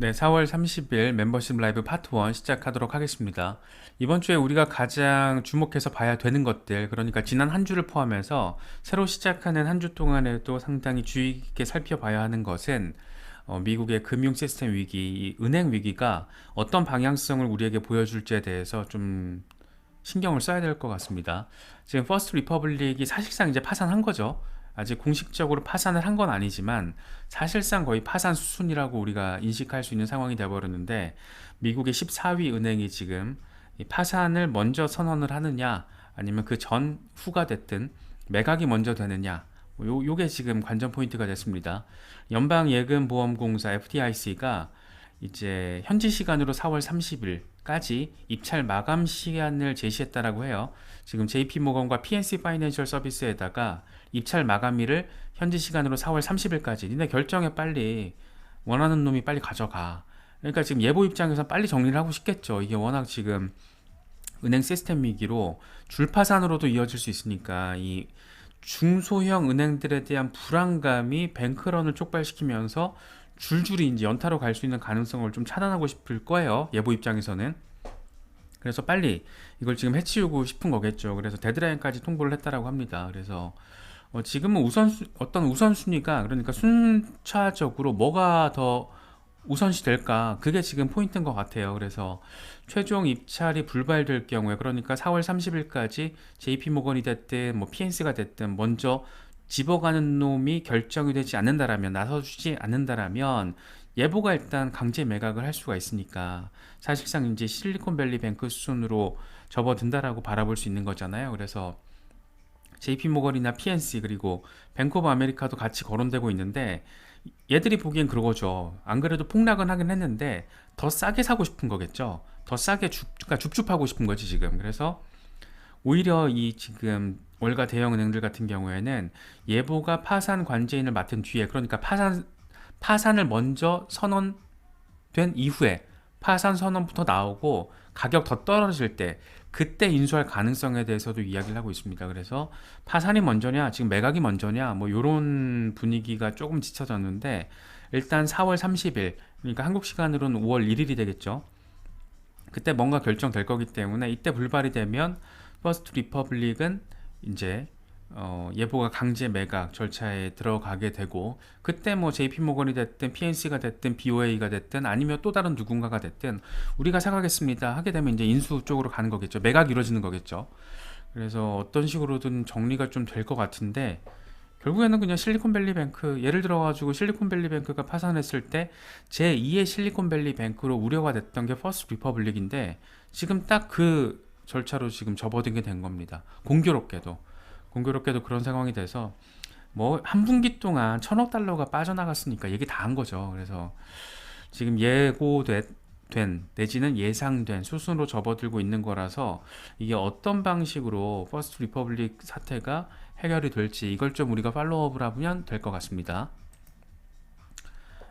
네, 4월 30일 멤버십 라이브 파트 1 시작하도록 하겠습니다. 이번 주에 우리가 가장 주목해서 봐야 되는 것들, 그러니까 지난 한 주를 포함해서 새로 시작하는 한 주 동안에도 상당히 주의 깊게 살펴봐야 하는 것은 어, 미국의 금융 시스템 위기, 이 은행 위기가 어떤 방향성을 우리에게 보여줄지에 대해서 좀 신경을 써야 될 것 같습니다. 지금 퍼스트 리퍼블릭이 사실상 이제 파산한 거죠. 아직 공식적으로 파산을 한 건 아니지만 사실상 거의 파산 수순이라고 우리가 인식할 수 있는 상황이 되어버렸는데 미국의 14위 은행이 지금 이 파산을 먼저 선언을 하느냐 아니면 그 전 후가 됐든 매각이 먼저 되느냐 뭐 요, 요게 지금 관전 포인트가 됐습니다. 연방예금보험공사 FDIC가 이제 현지 시간으로 4월 30일까지 입찰 마감 시간을 제시했다라고 해요. 지금 JP모건과 PNC 파이낸셜 서비스에다가 입찰 마감일을 현지 시간으로 4월 30일까지 니네 결정해 빨리 원하는 놈이 빨리 가져가. 그러니까 지금 예보 입장에서 빨리 정리를 하고 싶겠죠. 이게 워낙 지금 은행 시스템 위기로 줄파산으로도 이어질 수 있으니까 이 중소형 은행들에 대한 불안감이 뱅크런을 촉발시키면서 줄줄이 이제 연타로 갈 수 있는 가능성을 좀 차단하고 싶을 거예요. 예보 입장에서는. 그래서 빨리 이걸 지금 해치우고 싶은 거겠죠. 그래서 데드라인까지 통보를 했다라고 합니다. 그래서 어 지금은 우선 어떤 우선순위가 그러니까 순차적으로 뭐가 더 우선시 될까? 그게 지금 포인트인 것 같아요. 그래서 최종 입찰이 불발될 경우에 그러니까 4월 30일까지 JP모건이 됐든 뭐 PNC가 됐든 먼저 집어가는 놈이 결정이 되지 않는다라면 나서주지 않는다라면 예보가 일단 강제 매각을 할 수가 있으니까 사실상 이제 실리콘밸리 뱅크 수준으로 접어든다라고 바라볼 수 있는 거잖아요. 그래서 JP모건이나 PNC 그리고 뱅크 오브 아메리카도 같이 거론되고 있는데 얘들이 보기엔 그러고죠. 안 그래도 폭락은 하긴 했는데 더 싸게 사고 싶은 거겠죠. 더 싸게 줍, 그러니까 줍줍하고 싶은 거지 지금. 그래서 오히려 이 지금 월가 대형 은행들 같은 경우에는 예보가 파산 관제인을 맡은 뒤에 그러니까 파산 파산을 먼저 선언된 이후에 파산 선언부터 나오고 가격 더 떨어질 때 그때 인수할 가능성에 대해서도 이야기를 하고 있습니다. 그래서 파산이 먼저냐, 지금 매각이 먼저냐, 뭐 이런 분위기가 조금 지쳐졌는데 일단 4월 30일, 그러니까 한국 시간으로는 5월 1일이 되겠죠. 그때 뭔가 결정될 거기 때문에 이때 불발이 되면 퍼스트 리퍼블릭은 이제 어, 예보가 강제 매각 절차에 들어가게 되고 그때 뭐 JP모건이 됐든 PNC가 됐든 BOA가 됐든 아니면 또 다른 누군가가 됐든 우리가 사가겠습니다. 하게 되면 이제 인수 쪽으로 가는 거겠죠. 매각이 이루어지는 거겠죠. 그래서 어떤 식으로든 정리가 좀 될 것 같은데 결국에는 그냥 실리콘밸리 뱅크 예를 들어 가지고 실리콘밸리 뱅크가 파산했을 때 제2의 실리콘밸리 뱅크로 우려가 됐던 게 퍼스트 리퍼블릭인데 지금 딱 그 절차로 지금 접어들게 된 겁니다. 공교롭게도 공교롭게도 그런 상황이 돼서 뭐 한 분기 동안 천억 달러가 빠져나갔으니까 얘기 다 한 거죠. 그래서 지금 예고된 내지는 예상된 수순으로 접어들고 있는 거라서 이게 어떤 방식으로 퍼스트 리퍼블릭 사태가 해결이 될지 이걸 좀 우리가 팔로우업을 하면 될 것 같습니다.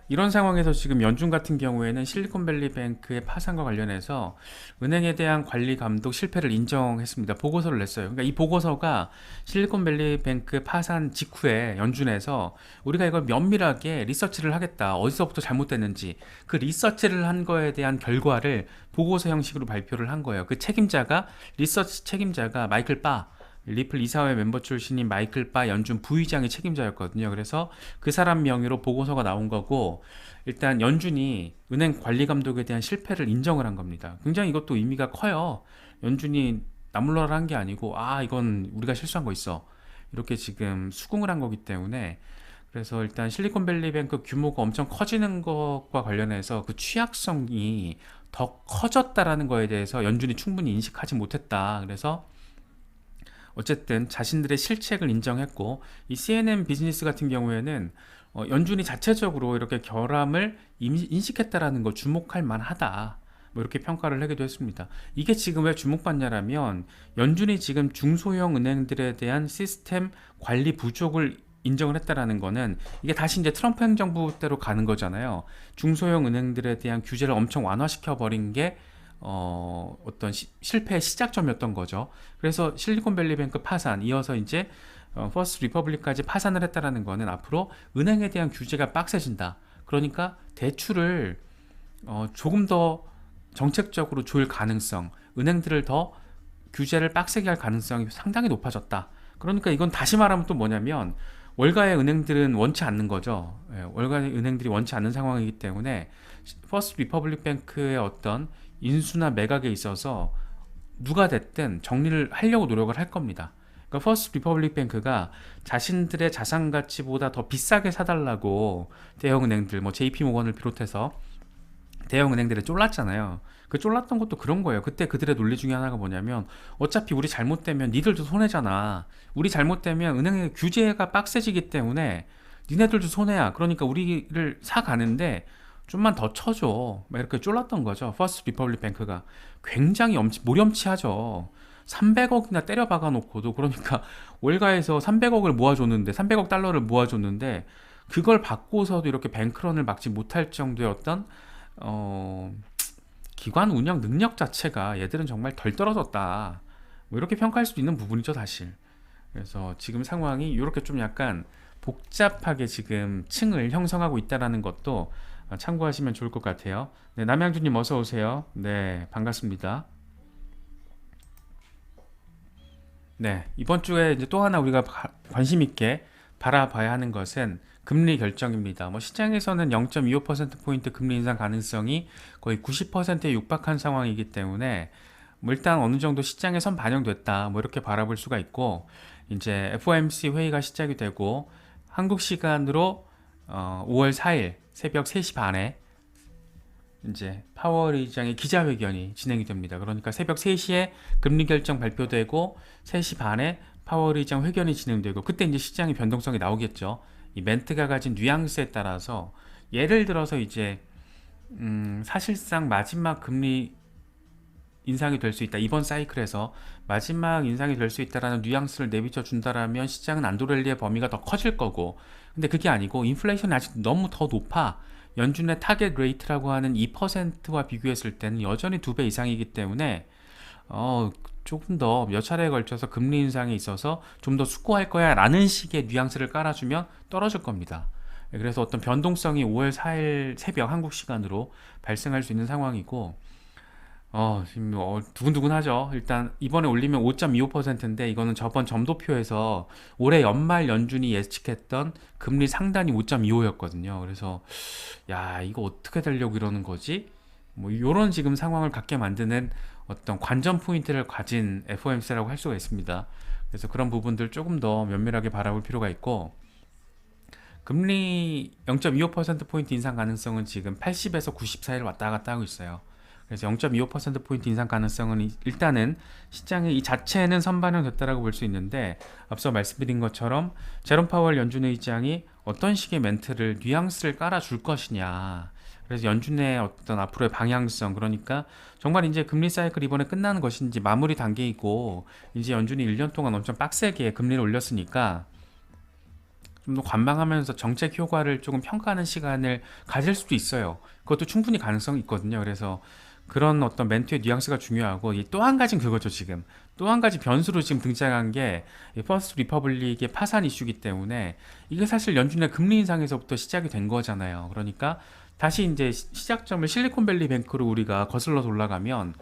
이런 상황에서 지금 연준 같은 경우에는 실리콘밸리 뱅크의 파산과 관련해서 은행에 대한 관리 감독 실패를 인정했습니다. 보고서를 냈어요. 그러니까 이 보고서가 실리콘밸리 뱅크 파산 직후에 연준에서 우리가 이걸 면밀하게 리서치를 하겠다. 어디서부터 잘못됐는지 그 리서치를 한 거에 대한 결과를 보고서 형식으로 발표를 한 거예요. 그 책임자가 리서치 책임자가 마이클 바 리플 이사회 멤버 출신인 마이클 바 연준 부의장이 책임자였거든요. 그래서 그 사람 명의로 보고서가 나온 거고 일단 연준이 은행 관리 감독에 대한 실패를 인정을 한 겁니다. 굉장히 이것도 의미가 커요. 연준이 나물러라 한 게 아니고 아 이건 우리가 실수한 거 있어 이렇게 지금 수긍을 한 거기 때문에 그래서 일단 실리콘밸리 뱅크 규모가 엄청 커지는 것과 관련해서 그 취약성이 더 커졌다라는 거에 대해서 연준이 충분히 인식하지 못했다. 그래서 어쨌든 자신들의 실책을 인정했고 이 CNN 비즈니스 같은 경우에는 어, 연준이 자체적으로 이렇게 결함을 인식했다라는 걸 주목할 만하다. 뭐 이렇게 평가를 하기도 했습니다. 이게 지금 왜 주목받냐라면 연준이 지금 중소형 은행들에 대한 시스템 관리 부족을 인정을 했다라는 거는 이게 다시 이제 트럼프 행정부 때로 가는 거잖아요. 중소형 은행들에 대한 규제를 엄청 완화시켜 버린 게 어, 어떤 시, 실패의 시작점이었던 거죠. 그래서 실리콘밸리뱅크 파산 이어서 이제 어, 퍼스트 리퍼블릭까지 파산을 했다라는 거는 앞으로 은행에 대한 규제가 빡세진다. 그러니까 대출을 어, 조금 더 정책적으로 조일 가능성, 은행들을 더 규제를 빡세게 할 가능성이 상당히 높아졌다. 그러니까 이건 다시 말하면 또 뭐냐면 월가의 은행들은 원치 않는 거죠. 예, 월가의 은행들이 원치 않는 상황이기 때문에 퍼스트 리퍼블릭 뱅크의 어떤 인수나 매각에 있어서 누가 됐든 정리를 하려고 노력을 할 겁니다. 그러니까 퍼스트 리퍼블릭 뱅크가 자신들의 자산 가치보다 더 비싸게 사달라고 대형 은행들, 뭐 JP 모건을 비롯해서 대형 은행들에 쫄랐잖아요. 그 쫄랐던 것도 그런 거예요. 그때 그들의 논리 중에 하나가 뭐냐면 어차피 우리 잘못되면 니들도 손해잖아. 우리 잘못되면 은행의 규제가 빡세지기 때문에 니네들도 손해야. 그러니까 우리를 사 가는데 좀만 더 쳐줘. 막 이렇게 쫄랐던 거죠. 퍼스트 리퍼블릭 뱅크가 굉장히 엄치, 모렴치하죠. 300억이나 때려 박아 놓고도 그러니까 월가에서 300억을 모아줬는데 300억 달러를 모아줬는데 그걸 받고서도 이렇게 뱅크런을 막지 못할 정도의 어떤 어, 기관 운영 능력 자체가 얘들은 정말 덜 떨어졌다. 뭐 이렇게 평가할 수도 있는 부분이죠, 사실. 그래서 지금 상황이 이렇게 좀 약간 복잡하게 지금 층을 형성하고 있다라는 것도 참고하시면 좋을 것 같아요. 네, 남양주님 어서 오세요. 네, 반갑습니다. 네, 이번 주에 이제 또 하나 우리가 바- 관심 있게 바라봐야 하는 것은 금리 결정입니다. 뭐 시장에서는 0.25%포인트 금리 인상 가능성이 거의 90%에 육박한 상황이기 때문에 뭐 일단 어느 정도 시장에 선 반영됐다. 뭐 이렇게 바라볼 수가 있고 이제 FOMC 회의가 시작이 되고 한국 시간으로 어, 5월 4일 새벽 3시 반에 이제 파월 의장의 기자회견이 진행이 됩니다. 그러니까 새벽 3시에 금리 결정 발표되고 3시 반에 파월 의장 회견이 진행되고 그때 이제 시장의 변동성이 나오겠죠. 이 멘트가 가진 뉘앙스에 따라서 예를 들어서 이제 음, 사실상 마지막 금리 인상이 될 수 있다. 이번 사이클에서 마지막 인상이 될 수 있다라는 뉘앙스를 내비쳐 준다라면 시장은 안도렐리의 범위가 더 커질 거고. 근데 그게 아니고 인플레이션이 아직 너무 더 높아. 연준의 타겟 레이트라고 하는 2%와 비교했을 때는 여전히 두 배 이상이기 때문에 어, 조금 더 몇 차례에 걸쳐서 금리 인상에 있어서 좀 더 숙고할 거야 라는 식의 뉘앙스를 깔아주면 떨어질 겁니다. 그래서 어떤 변동성이 5월 4일 새벽 한국 시간으로 발생할 수 있는 상황이고 어, 지금 어, 두근두근하죠. 일단 이번에 올리면 5.25%인데 이거는 저번 점도표에서 올해 연말 연준이 예측했던 금리 상단이 5.25였거든요. 그래서 야, 이거 어떻게 되려고 이러는 거지? 뭐 요런 지금 상황을 갖게 만드는 어떤 관전 포인트를 가진 FOMC라고 할 수가 있습니다. 그래서 그런 부분들 조금 더 면밀하게 바라볼 필요가 있고 금리 0.25%포인트 인상 가능성은 지금 80에서 90 사이를 왔다 갔다 하고 있어요. 그래서 0.25%포인트 인상 가능성은 이- 일단은 시장의 이 자체는 선반영됐다라고 볼 수 있는데 앞서 말씀드린 것처럼 제롬 파월 연준 의장이 어떤 식의 멘트를 뉘앙스를 깔아줄 것이냐 그래서 연준의 어떤 앞으로의 방향성 그러니까 정말 이제 금리 사이클 이번에 끝나는 것인지 마무리 단계이고 이제 연준이 1년 동안 엄청 빡세게 금리를 올렸으니까 좀더 관망하면서 정책 효과를 조금 평가하는 시간을 가질 수도 있어요. 그것도 충분히 가능성이 있거든요. 그래서 그런 어떤 멘트의 뉘앙스가 중요하고 또 한 가지는 그거죠 지금. 또 한 가지 변수로 지금 등장한 게 퍼스트 리퍼블릭의 파산 이슈기 때문에 이게 사실 연준의 금리 인상에서부터 시작이 된 거잖아요. 그러니까 다시 이제 시- 시작점을 실리콘밸리 뱅크로 우리가 거슬러 올라가면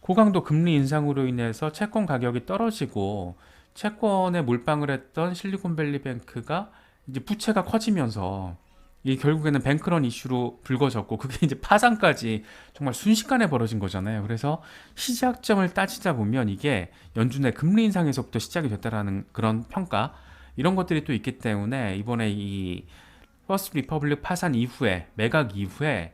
고강도 금리 인상으로 인해서 채권 가격이 떨어지고 채권에 몰빵을 했던 실리콘밸리 뱅크가 이제 부채가 커지면서 이 결국에는 뱅크런 이슈로 불거졌고 그게 이제 파산까지 정말 순식간에 벌어진 거잖아요. 그래서 시작점을 따지다 보면 이게 연준의 금리 인상에서부터 시작이 됐다라는 그런 평가 이런 것들이 또 있기 때문에 이번에 이 퍼스트 리퍼블릭 파산 이후에 매각 이후에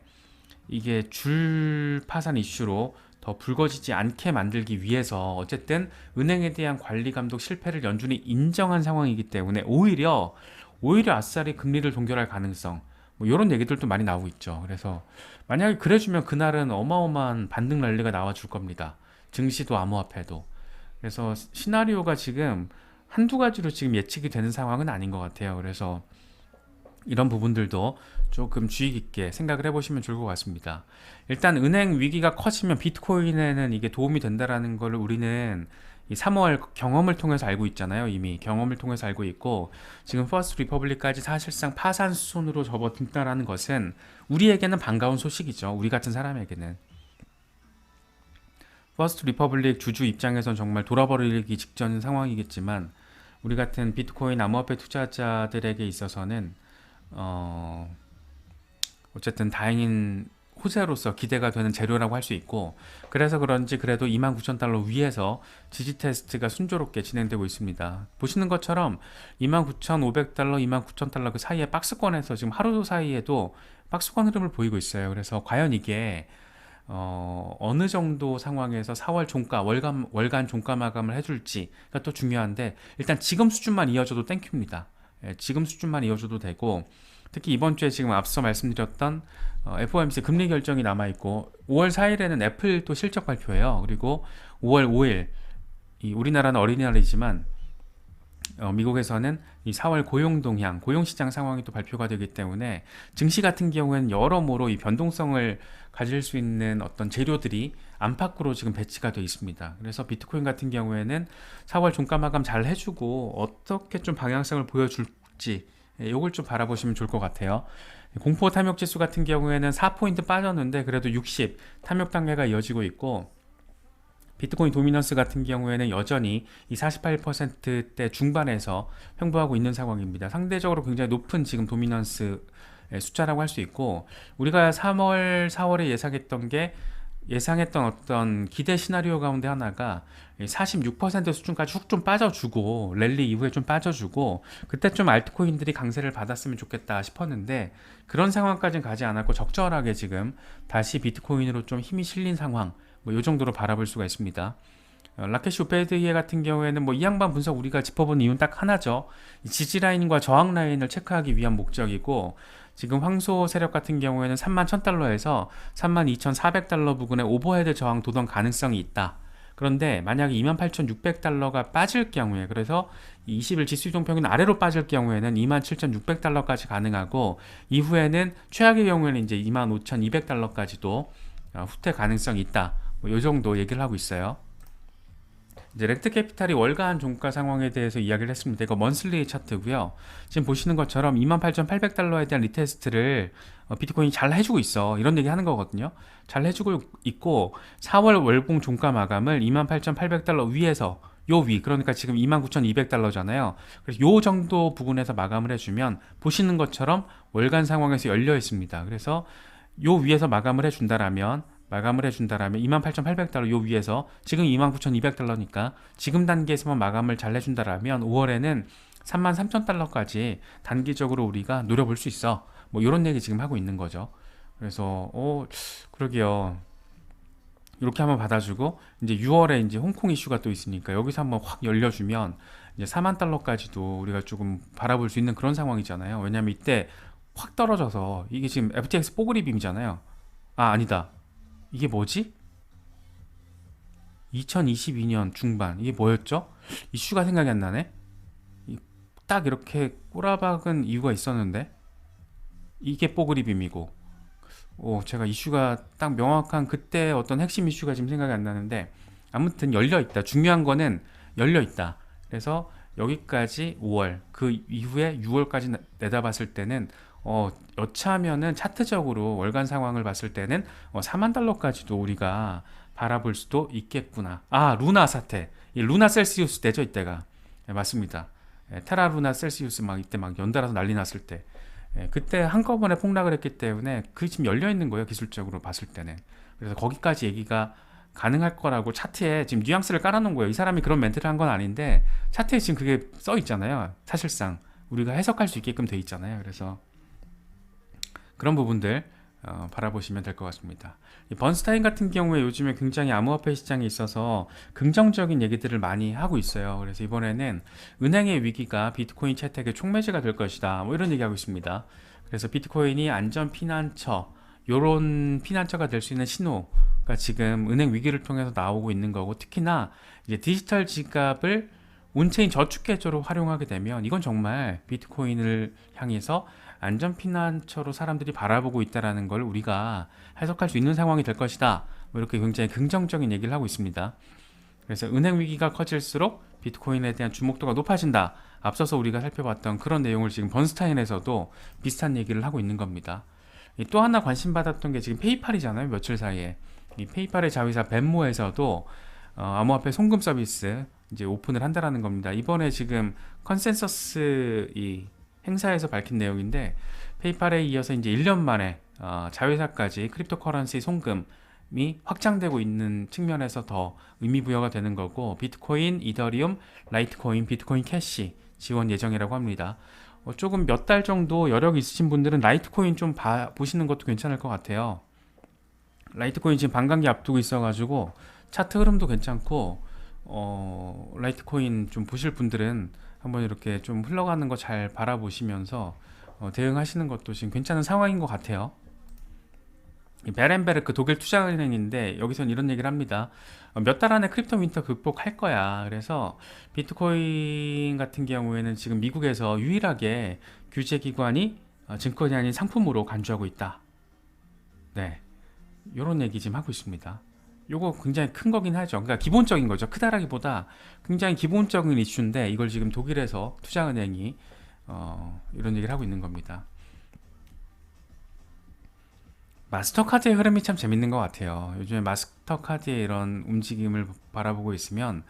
이게 줄 파산 이슈로 더 불거지지 않게 만들기 위해서 어쨌든 은행에 대한 관리 감독 실패를 연준이 인정한 상황이기 때문에 오히려 오히려 아싸리 금리를 동결할 가능성 뭐 이런 얘기들도 많이 나오고 있죠. 그래서 만약에 그래주면 그날은 어마어마한 반등 랠리가 나와줄 겁니다. 증시도 암호화폐도. 그래서 시나리오가 지금 한두 가지로 지금 예측이 되는 상황은 아닌 것 같아요. 그래서 이런 부분들도 조금 주의 깊게 생각을 해보시면 좋을 것 같습니다. 일단 은행 위기가 커지면 비트코인에는 이게 도움이 된다라는 걸 우리는 이 3월 경험을 통해서 알고 있잖아요. 이미 경험을 통해서 알고 있고 지금 퍼스트 리퍼블릭까지 사실상 파산 수순으로 접어든다라는 것은 우리에게는 반가운 소식이죠. 우리 같은 사람에게는 퍼스트 리퍼블릭 주주 입장에선 정말 돌아버리기 직전 상황이겠지만 우리 같은 비트코인 암호화폐 투자자들에게 있어서는 어 어쨌든 다행인 호재로서 기대가 되는 재료라고 할 수 있고 그래서 그런지 그래도 29,000달러 위에서 지지 테스트가 순조롭게 진행되고 있습니다. 보시는 것처럼 29,500달러, 29,000달러 그 사이에 박스권에서 지금 하루 사이에도 박스권 흐름을 보이고 있어요. 그래서 과연 이게 어, 어느 정도 상황에서 4월 종가, 월간, 월간 종가 마감을 해줄지가 또 중요한데 일단 지금 수준만 이어져도 땡큐입니다. 예, 지금 수준만 이어져도 되고 특히 이번 주에 지금 앞서 말씀드렸던 어, FOMC 금리 결정이 남아 있고 5월 4일에는 애플 또 실적 발표해요. 그리고 5월 5일 이 우리나라는 어린이날이지만 어, 미국에서는 이 4월 고용 동향, 고용 시장 상황이 또 발표가 되기 때문에 증시 같은 경우에는 여러모로 이 변동성을 가질 수 있는 어떤 재료들이 안팎으로 지금 배치가 되어 있습니다. 그래서 비트코인 같은 경우에는 4월 종가 마감 잘 해주고 어떻게 좀 방향성을 보여줄지 이걸 좀 바라보시면 좋을 것 같아요. 공포 탐욕 지수 같은 경우에는 4포인트 빠졌는데 그래도 60 탐욕 단계가 이어지고 있고 비트코인 도미넌스 같은 경우에는 여전히 이 48%대 중반에서 횡보하고 있는 상황입니다. 상대적으로 굉장히 높은 지금 도미넌스 숫자라고 할 수 있고 우리가 3월, 4월에 예상했던 게 예상했던 어떤 기대 시나리오 가운데 하나가 46% 수준까지 훅 좀 빠져주고 랠리 이후에 좀 빠져주고 그때 좀 알트코인들이 강세를 받았으면 좋겠다 싶었는데 그런 상황까지는 가지 않았고 적절하게 지금 다시 비트코인으로 좀 힘이 실린 상황 뭐 이 정도로 바라볼 수가 있습니다. 어, 라켓 오페드이에 같은 경우에는 뭐 이 양반 분석 우리가 짚어본 이유는 딱 하나죠. 지지 라인과 저항 라인을 체크하기 위한 목적이고 지금 황소 세력 같은 경우에는 3만 1000달러에서 3만 2400달러 부근에 오버헤드 저항 도던 가능성이 있다. 그런데 만약에 28,600달러가 빠질 경우에 그래서 20일 지수 이동 평균 아래로 빠질 경우에는 27,600달러까지 가능하고 이후에는 최악의 경우에는 이제 25,200달러까지도 어, 후퇴 가능성이 있다. 뭐 이 정도 얘기를 하고 있어요. 이제 렉트 캐피탈이 월간 종가 상황에 대해서 이야기를 했습니다. 이거 먼슬리 차트고요. 지금 보시는 것처럼 28,800달러에 대한 리테스트를 어, 비트코인이 잘 해주고 있어. 이런 얘기 하는 거거든요. 잘 해주고 있고 4월 월봉 종가 마감을 28,800달러 위에서 요 위, 그러니까 지금 29,200달러잖아요. 그래서 요 정도 부분에서 마감을 해주면 보시는 것처럼 월간 상황에서 열려 있습니다. 그래서 요 위에서 마감을 해준다라면 마감을 해준다라면 28,800달러 요 위에서 지금 29,200달러니까 지금 단계에서만 마감을 잘 해준다라면 5월에는 33,000달러까지 단기적으로 우리가 노려볼 수 있어. 뭐 이런 얘기 지금 하고 있는 거죠. 그래서 어 그러게요. 이렇게 한번 받아주고 이제 6월에 이제 홍콩 이슈가 또 있으니까 여기서 한번 확 열려주면 이제 4만 달러까지도 우리가 조금 바라볼 수 있는 그런 상황이잖아요. 왜냐하면 이때 확 떨어져서 이게 지금 FTX 뽀글이 빔이잖아요. 아 아니다. 이게 뭐지? 2022년 중반 이게 뭐였죠? 이슈가 생각이 안 나네. 딱 이렇게 꼬라박은 이유가 있었는데 이게 뽀글이빔이고 오 제가 이슈가 딱 명확한 그때 어떤 핵심 이슈가 지금 생각이 안 나는데 아무튼 열려 있다. 중요한 거는 열려 있다. 그래서 여기까지 5월 그 이후에 6월까지 내다봤을 때는 어, 여차하면은 차트적으로 월간 상황을 봤을 때는 어, 4만 달러까지도 우리가 바라볼 수도 있겠구나. 아, 루나 사태. 이 루나 셀시우스 때죠, 이때가. 네, 맞습니다. 예, 테라 루나 셀시우스 막 이때 막 연달아서 난리 났을 때. 예, 그때 한꺼번에 폭락을 했기 때문에 그 지금 열려 있는 거예요, 기술적으로 봤을 때는. 그래서 거기까지 얘기가 가능할 거라고 차트에 지금 뉘앙스를 깔아놓은 거예요. 이 사람이 그런 멘트를 한 건 아닌데 차트에 지금 그게 써 있잖아요. 사실상 우리가 해석할 수 있게끔 돼 있잖아요. 그래서 그런 부분들 어, 바라보시면 될 것 같습니다. 번스타인 같은 경우에 요즘에 굉장히 암호화폐 시장에 있어서 긍정적인 얘기들을 많이 하고 있어요. 그래서 이번에는 은행의 위기가 비트코인 채택의 촉매제가 될 것이다. 뭐 이런 얘기하고 있습니다. 그래서 비트코인이 안전 피난처, 요런 피난처가 될 수 있는 신호가 지금 은행 위기를 통해서 나오고 있는 거고 특히나 이제 디지털 지갑을 온체인 저축 계좌로 활용하게 되면 이건 정말 비트코인을 향해서 안전 피난처로 사람들이 바라보고 있다라는 걸 우리가 해석할 수 있는 상황이 될 것이다. 뭐 이렇게 굉장히 긍정적인 얘기를 하고 있습니다. 그래서 은행 위기가 커질수록 비트코인에 대한 주목도가 높아진다. 앞서서 우리가 살펴봤던 그런 내용을 지금 번스타인에서도 비슷한 얘기를 하고 있는 겁니다. 이또 하나 관심 받았던 게 지금 페이팔이잖아요. 며칠 사이에 이 페이팔의 자회사 벤모에서도 어, 암호화폐 송금 서비스 이제 오픈을 한다라는 겁니다. 이번에 지금 컨센서스 이 행사에서 밝힌 내용인데 페이팔에 이어서 이제 1년 만에 어, 자회사까지 크립토 커런시 송금이 확장되고 있는 측면에서 더 의미 부여가 되는 거고 비트코인, 이더리움, 라이트코인, 비트코인 캐시 지원 예정이라고 합니다. 어, 조금 몇 달 정도 여력 있으신 분들은 라이트코인 좀 봐, 보시는 것도 괜찮을 것 같아요. 라이트코인 지금 반감기 앞두고 있어가지고 차트 흐름도 괜찮고 어, 라이트코인 좀 보실 분들은 한번 이렇게 좀 흘러가는 거 잘 바라보시면서 어, 대응하시는 것도 지금 괜찮은 상황인 것 같아요. 이 베렌베르크 독일 투자은행인데 여기선 이런 얘기를 합니다. 어, 몇달 안에 크립토 윈터 극복할 거야. 그래서 비트코인 같은 경우에는 지금 미국에서 유일하게 규제 기관이 어, 증권이 아닌 상품으로 간주하고 있다. 네, 이런 얘기 지금 하고 있습니다. 요거 굉장히 큰 거긴 하죠. 그러니까 기본적인 거죠. 크다라기보다 굉장히 기본적인 이슈인데 이걸 지금 독일에서 투자은행이 어, 이런 얘기를 하고 있는 겁니다. 마스터카드의 흐름이 참 재밌는 것 같아요. 요즘에 마스터카드의 이런 움직임을 바라보고 있으면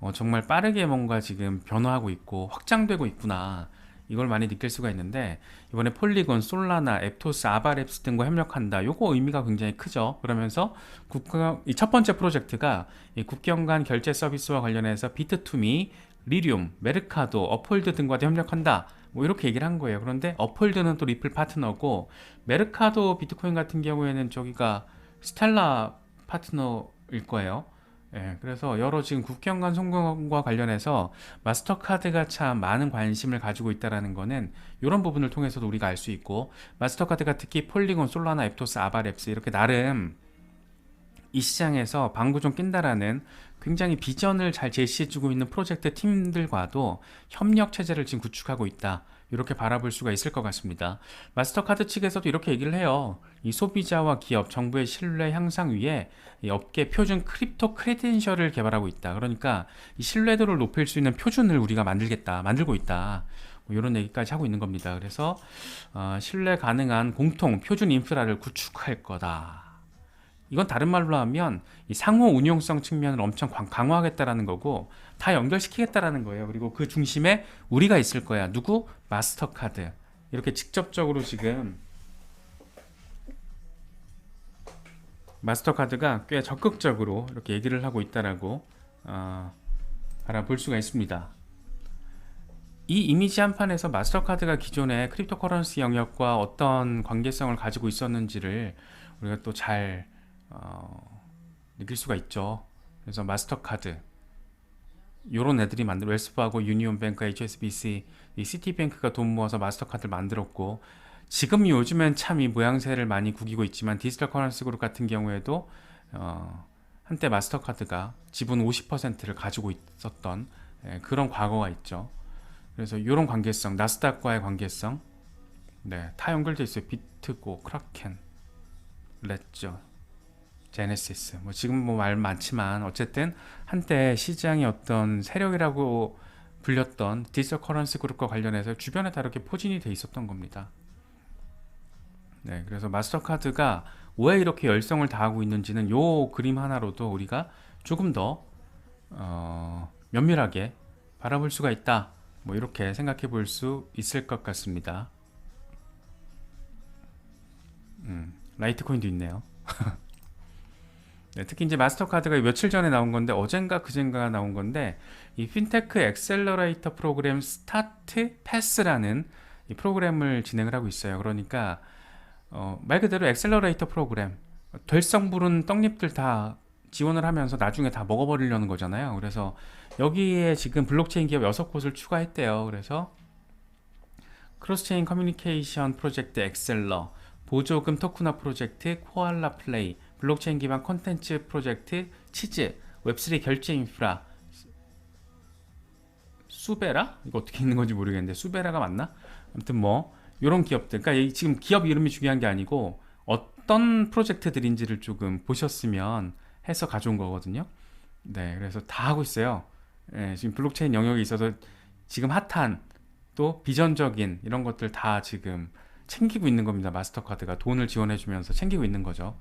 어, 정말 빠르게 뭔가 지금 변화하고 있고 확장되고 있구나. 이걸 많이 느낄 수가 있는데 이번에 폴리곤, 솔라나, 앱토스, 아바랩스 등과 협력한다. 요거 의미가 굉장히 크죠. 그러면서 국가 이첫 번째 프로젝트가 이 국경 간 결제 서비스와 관련해서 비트투미, 리듐, 메르카도, 어폴드 등과도 협력한다. 뭐 이렇게 얘기를 한 거예요. 그런데 어폴드는 또 리플 파트너고 메르카도 비트코인 같은 경우에는 저기가 스텔라 파트너일 거예요. 예, 그래서 여러 지금 국경 간 송금과 관련해서 마스터카드가 참 많은 관심을 가지고 있다라는 거는 이런 부분을 통해서도 우리가 알 수 있고 마스터카드가 특히 폴리곤, 솔라나, 앱토스, 아바랩스 이렇게 나름 이 시장에서 방구 좀 낀다라는 굉장히 비전을 잘 제시해주고 있는 프로젝트 팀들과도 협력 체제를 지금 구축하고 있다. 이렇게 바라볼 수가 있을 것 같습니다. 마스터카드 측에서도 이렇게 얘기를 해요. 이 소비자와 기업, 정부의 신뢰 향상 이 업계 표준 크립토 크레덴셜을 개발하고 있다. 그러니까 이 신뢰도를 높일 수 있는 표준을 우리가 만들겠다, 만들고 있다. 뭐 이런 얘기까지 하고 있는 겁니다. 그래서 어, 신뢰 가능한 공통 표준 인프라를 구축할 거다. 이건 다른 말로 하면 이 상호 운용성 측면을 엄청 강- 강화하겠다라는 거고 다 연결시키겠다라는 거예요. 그리고 그 중심에 우리가 있을 거야. 누구? 마스터카드. 이렇게 직접적으로 지금 마스터카드가 꽤 적극적으로 이렇게 얘기를 하고 있다라고 어, 바라볼 수가 있습니다. 이 이미지 한 판에서 마스터카드가 기존의 크립토커런시 영역과 어떤 관계성을 가지고 있었는지를 우리가 또잘 어, 느낄 수가 있죠. 그래서 마스터카드 요런 애들이 만들 웰스파고 유니온뱅크, HSBC, 이 시티뱅크가 돈 모아서 마스터카드를 만들었고 지금 요즘엔 참 이 모양새를 많이 구기고 있지만 디지털 커런시 그룹 같은 경우에도 어, 한때 마스터카드가 지분 50%를 가지고 있었던 예, 그런 과거가 있죠. 그래서 이런 관계성, 나스닥과의 관계성, 네, 다 연결돼 있어요. 비트고, 크라켄, 렛저, 제네시스 뭐 지금 뭐 말 많지만 어쨌든 한때 시장의 어떤 세력이라고 불렸던 디지털 커런시 그룹과 관련해서 주변에 다 이렇게 포진이 돼 있었던 겁니다. 네, 그래서 마스터카드가 왜 이렇게 열성을 다하고 있는지는 요 그림 하나로도 우리가 조금 더 어, 면밀하게 바라볼 수가 있다. 뭐 이렇게 생각해 볼 수 있을 것 같습니다. 음, 라이트코인도 있네요. 네, 특히 이제 마스터카드가 며칠 전에 나온 건데 어젠가 그젠가 나온 건데 이 핀테크 엑셀러레이터 프로그램 스타트 패스라는 이 프로그램을 진행을 하고 있어요. 그러니까 어, 말 그대로 엑셀러레이터 프로그램 될성 부른 떡잎들 다 지원을 하면서 나중에 다 먹어버리려는 거잖아요. 그래서 여기에 지금 블록체인 기업 6곳을 추가했대요. 그래서 크로스체인 커뮤니케이션 프로젝트 엑셀러, 보조금 토크나 프로젝트 코알라 플레이, 블록체인 기반 콘텐츠 프로젝트 치즈, 웹3 결제 인프라, 수베라? 이거 어떻게 읽는 건지 모르겠는데 수베라가 맞나? 아무튼 뭐 이런 기업들, 그러니까 이 지금 기업 이름이 중요한 게 아니고 어떤 프로젝트들인지를 조금 보셨으면 해서 가져온 거거든요. 네, 그래서 다 하고 있어요. 예, 지금 블록체인 영역에 있어서 지금 핫한 또 비전적인 이런 것들 다 지금 챙기고 있는 겁니다. 마스터카드가 돈을 지원해주면서 챙기고 있는 거죠.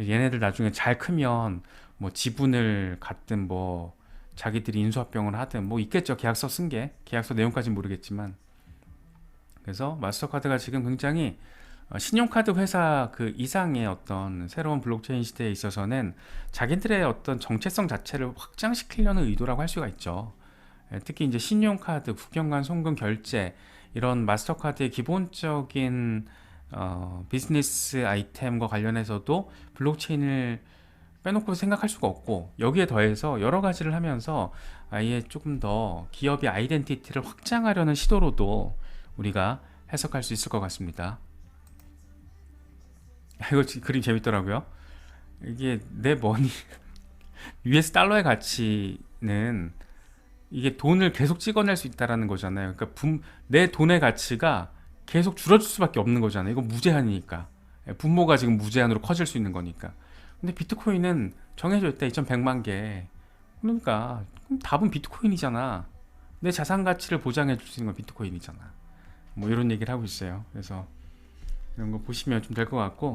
얘네들 나중에 잘 크면 뭐 지분을 갖든 뭐 자기들이 인수합병을 하든 뭐 있겠죠. 계약서 쓴 게 계약서 내용까지는 모르겠지만 그래서 마스터카드가 지금 굉장히 어, 신용카드 회사 그 이상의 어떤 새로운 블록체인 시대에 있어서는 자기들의 어떤 정체성 자체를 확장시키려는 의도라고 할 수가 있죠. 예, 특히 이제 신용카드, 국경간 송금 결제 이런 마스터카드의 기본적인 어, 비즈니스 아이템과 관련해서도 블록체인을 빼놓고 생각할 수가 없고 여기에 더해서 여러 가지를 하면서 아예 조금 더 기업의 아이덴티티를 확장하려는 시도로도 우리가 해석할 수 있을 것 같습니다. 이거 지- 그림 재밌더라고요. 이게 내 머니 US 달러의 가치는 이게 돈을 계속 찍어낼 수 있다라는 거잖아요. 그러니까 분- 내 돈의 가치가 계속 줄어들 수밖에 없는 거잖아요. 이거 무제한이니까. 예, 분모가 지금 무제한으로 커질 수 있는 거니까. 근데 비트코인은 정해져 있다. 2,100만 개. 그러니까 답은 비트코인이잖아. 내 자산 가치를 보장해 줄 수 있는 건 비트코인이잖아. 뭐 이런 얘기를 하고 있어요. 그래서 이런 거 보시면 좀 될 것 같고